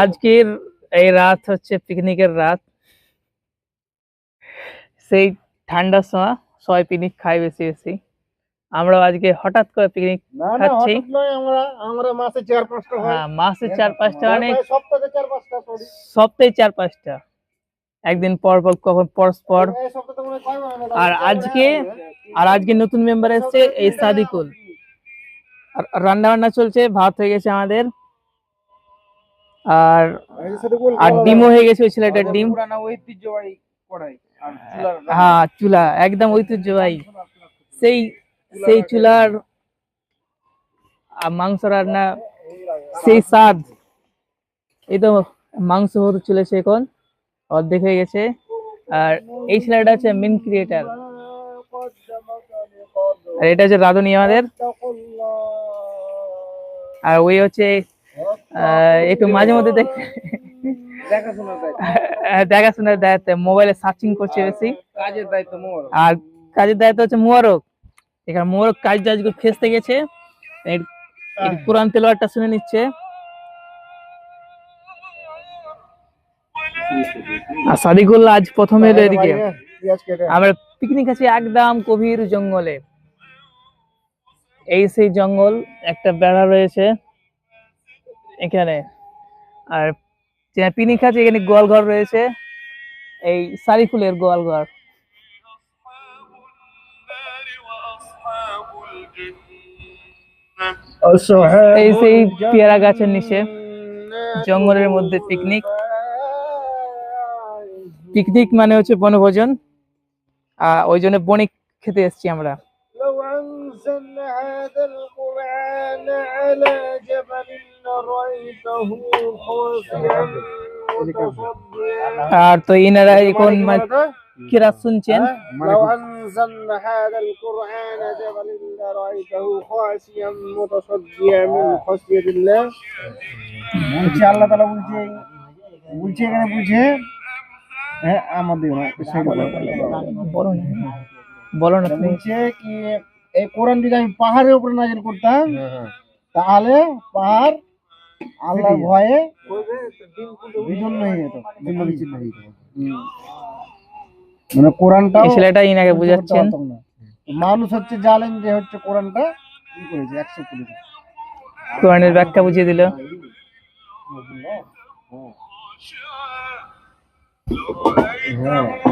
আজকের এই রাত হচ্ছে পিকনিকের রাত। সেই ঠান্ডার সময় সবাই পিকনিক খাই বেশি বেশি। আমরা আজকে হঠাৎ করে পিকনিক খাচ্ছি। মাসে চার পাঁচটা মানে সপ্তাহে চার পাঁচটা একদিন পর পর কখন পরস্পর? আর আজকে আর আজকে নতুন মেম্বার এসেছে এই সাদিকুল। আর রান্না বান্না চলছে ভাত হয়ে গেছে আমাদের। আর আর ডিমও হয়ে গেছে ওই ছেলেটার ডিম। চুলার হ্যাঁ চুলা একদম ঐতিহ্যবাহী। সেই সেই চুলার আর মাংস রান্না সেই স্বাদ। এই তো মাংস হতে চলেছে এখন অর্ধেক হয়ে গেছে। আর এই ছেলেটা হচ্ছে মেন ক্রিয়েটার আর এটা হচ্ছে রাধুনি আমাদের। আর ওই হচ্ছে একটু মাঝে মধ্যে দেখ। দেখাশোনার দায়িত্ব। মোবাইলে সার্চিং করছে বেশি। কাজের দায়িত্ব আর কাজের দায়িত্ব হচ্ছে মোবারক। এখানে মোবারক কাজ টাজগুলো ফেসতে গেছে। কোরআন তেলোয়ারটা শুনে নিচ্ছে। আর সাদিকুল্লাহ আজ প্রথম এলো এদিকে। আমরা পিকনিক আছি একদম গভীর জঙ্গলে। এই সেই জঙ্গল একটা বেড়া রয়েছে। এখানে। আর পিকনিক আছে এখানে গোয়াল ঘর রয়েছে, এই সারিফুলের গোয়াল ঘর এই সেই পেয়ারা গাছের নিচে, জঙ্গলের মধ্যে পিকনিক পিকনিক মানে হচ্ছে বনভোজন। ওই জন্য বণিক খেতে এসেছি আমরা। لو أنزلنا هذا القرآن على جبل لرأيته خاشعا متصدعا আর তো ইনারা এখন মানে কিরা শুনছেন لو أنزلنا هذا القرآن جبل لرأيته خاشعا متصدعا من خشية الله বলছে আল্লাহ তালা বলছে বলছে এখানে বলছে হ্যাঁ আমাদের বলো না বলো না তুমি বলছে কি এই কোরআন যদি আমি পাহাড়ের উপরে নাজিল করতাম তাহলে পাহাড় আল্লাহর ভয়ে বিদন্ন হয়ে যেত বিন্ন বিচ্ছিন্ন হয়ে যেত। মানে কোরআনটা এই ছেলেটা ইনাকে বুঝাচ্ছেন? মানুষ হচ্ছে জানেন যে হচ্ছে কোরআনটা কি করেছে অ্যাকসেপ্ট করেছে কোরআনের ব্যাখ্যা বুঝিয়ে দিল। হ্যাঁ।